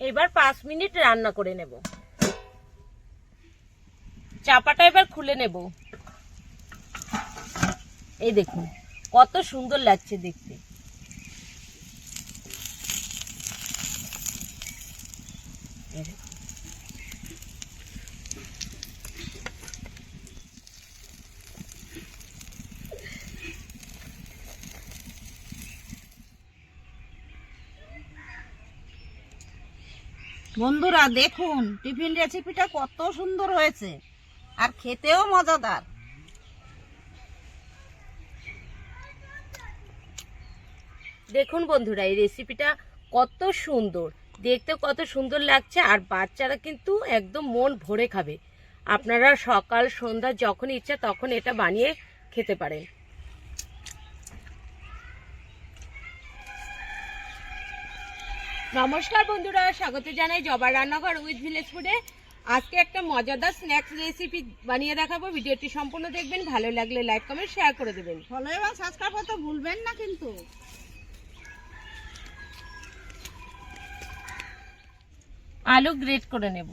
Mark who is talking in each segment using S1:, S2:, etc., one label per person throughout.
S1: এবার পাঁচ মিনিট রান্না করে নেব। চাপাটা এবার খুলে নেব। এই দেখুন, কত সুন্দর লাগছে দেখতে।
S2: বন্ধুরা, দেখুন, টিফিন রেসিপিটা কত সুন্দর হয়েছে। আর খেতেও মজাদার।
S1: দেখুন বন্ধুরা, এই রেসিপিটা কত সুন্দর। দেখতে কত সুন্দর লাগছে, আর বাচ্চারা কিন্তু একদম মন ভরে খাবে। আপনারা সকাল, সন্ধ্যা যখন ইচ্ছা তখন এটা বানিয়ে খেতে পারেন। নমস্কার বন্ধুরা স্বাগত জানাই জবার রান্নাঘর উইথ ভিলেজ ফুডে আজকে একটা মজাদার স্ন্যাক্স রেসিপি বানিয়ে দেখাবো। ভিডিওটি সম্পূর্ণ দেখবেন ভালো লাগলে লাইক কমেন্ট শেয়ার করে দেবেন।
S2: ফলো এবং সাবস্ক্রাইব করতে ভুলবেন না কিন্তু।
S1: আলু গ্রেট করে নেব।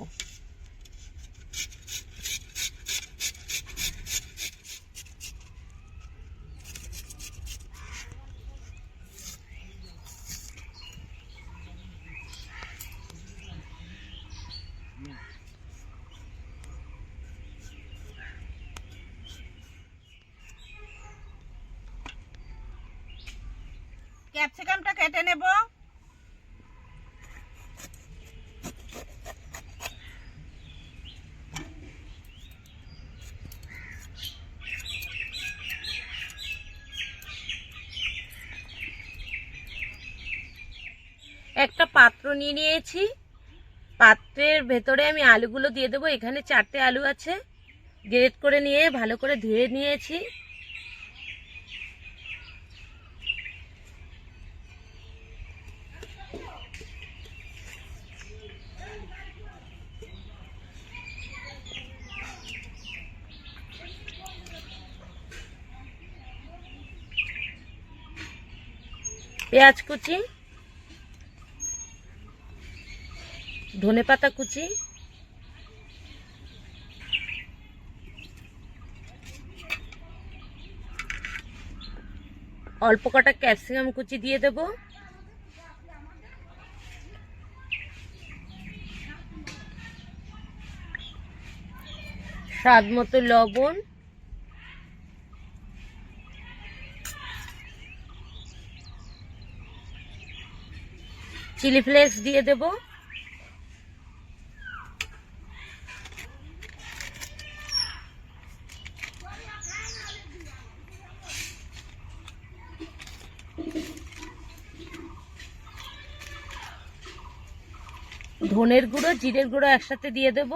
S2: ক্যাপসিকামটা কেটে নেব।
S1: একটা পাত্র নিয়ে নিয়েছি। পাত্রের ভেতরে আমি আলুগুলো দিয়ে দেবো। এখানে চারটে আলু আছে। গ্রেট করে নিয়ে, ভালো করে ধুয়ে নিয়েছি। পেঁয়াজ কুচি ধনে পাতা কুচি অল্প কটা ক্যাপসিকাম কুচি দিয়ে দেব। স্বাদ মতো লবণ চিলি ফ্লেক্স দিয়ে দেবো। ধনের গুঁড়ো, জিরের গুঁড়ো একসাথে দিয়ে দেব।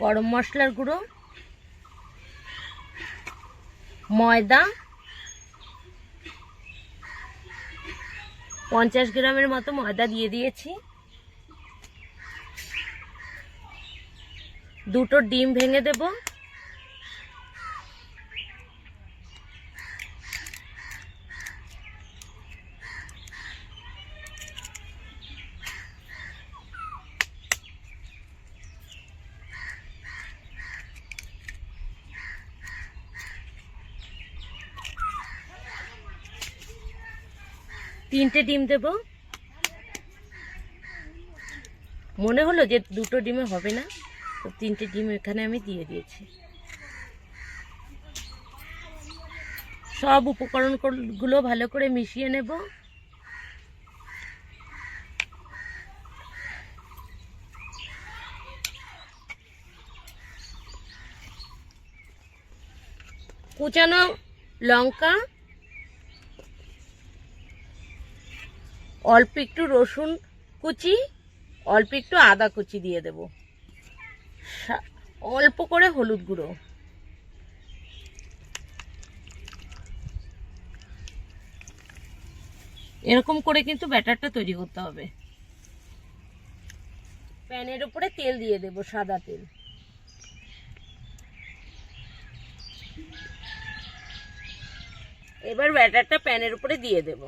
S1: গরম মশলার গুঁড়ো। ময়দা। পঞ্চাশ গ্রামের মতো ময়দা দিয়ে দিয়েছি। দুটো ডিম ভেঙে দেব। তিনটে ডিম দেব। মনে হলো যে দুটো ডিমে হবে না, তো তিনটে ডিম এখানে আমি দিয়ে দিয়েছি। সব উপকরণগুলো ভালো করে মিশিয়ে নেব। কুচানো লঙ্কা অল্প একটু রসুন কুচি, অল্প একটু আদা কুচি দিয়ে দেব। অল্প করে হলুদ গুঁড়ো। এরকম করে কিন্তু ব্যাটারটা তৈরি করতে হবে। প্যানের উপরে তেল দিয়ে দেব, সাদা তেল। এবার ব্যাটারটা প্যানের উপরে দিয়ে দেব।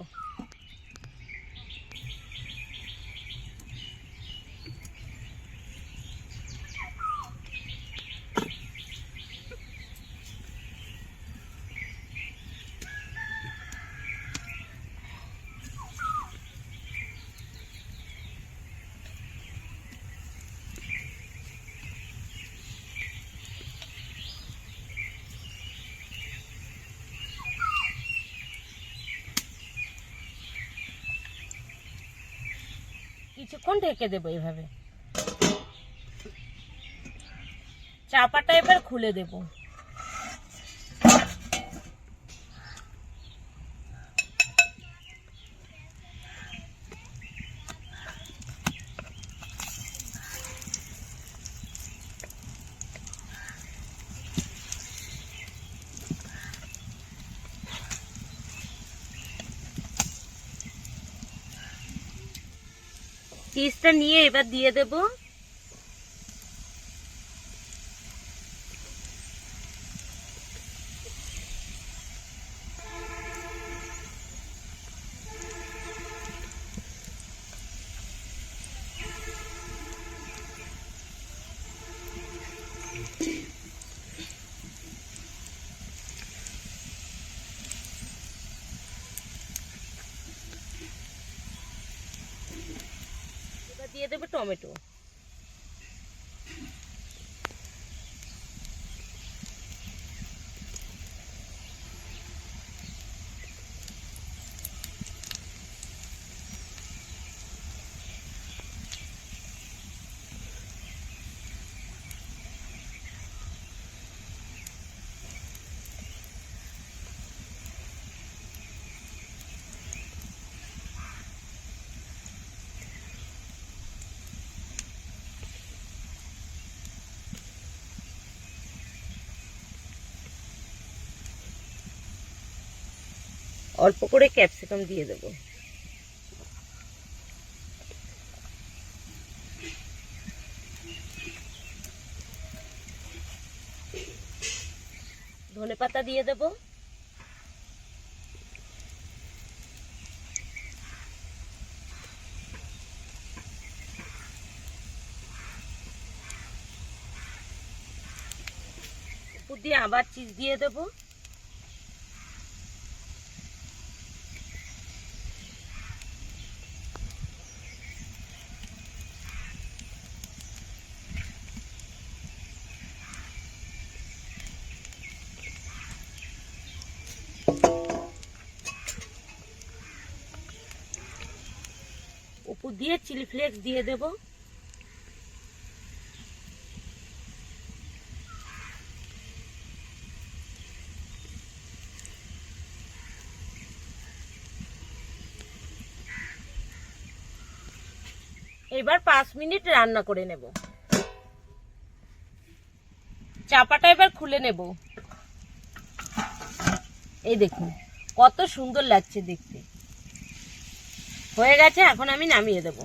S1: কিছুক্ষণ ঢেকে দেবো এইভাবে। চাপাটা এবার খুলে দেবো। পিসটা নিয়ে এবার দিয়ে দেব এবার দিয়ে টমেটো। অল্প করে ক্যাপসিকাম দিয়ে দেবো। ধনে পাতা দিয়ে দেবো। দিয়ে আবার চিজ দিয়ে দেবো। দিয়ে চিলি ফ্লেক্স দিয়ে দেব। এবার পাঁচ মিনিট রান্না করে নেব। চাপাটা এবার খুলে নেব। এই দেখুন, কত সুন্দর লাগছে দেখতে। হয়ে গেছে, এখন আমি নামিয়ে দেব।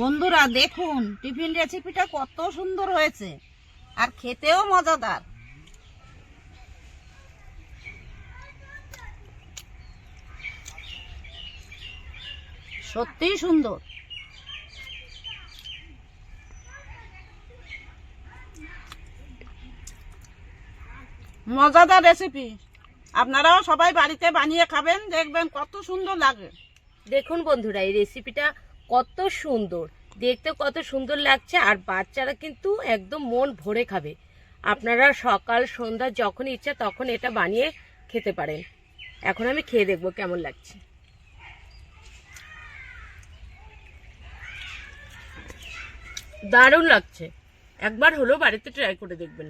S2: বন্ধুরা, দেখুন, টিফিন রেসিপিটা কত সুন্দর হয়েছে, আর খেতেও মজাদার। সত্যিই সুন্দর। মজাদার রেসিপি আপনারাও সবাই বাড়িতে বানিয়ে খাবেন, দেখবেন কত সুন্দর লাগে।
S1: দেখুন বন্ধুরা, এই রেসিপিটা কত সুন্দর। দেখতে কত সুন্দর লাগছে, আর বাচ্চারা কিন্তু একদম মন ভরে খাবে। আপনারা সকাল, সন্ধ্যা যখন ইচ্ছা তখন এটা বানিয়ে খেতে পারেন। এখন আমি খেয়ে দেখব কেমন লাগছে। দারুণ লাগছে। একবার হলেও বাড়িতে ট্রাই করে দেখবেন।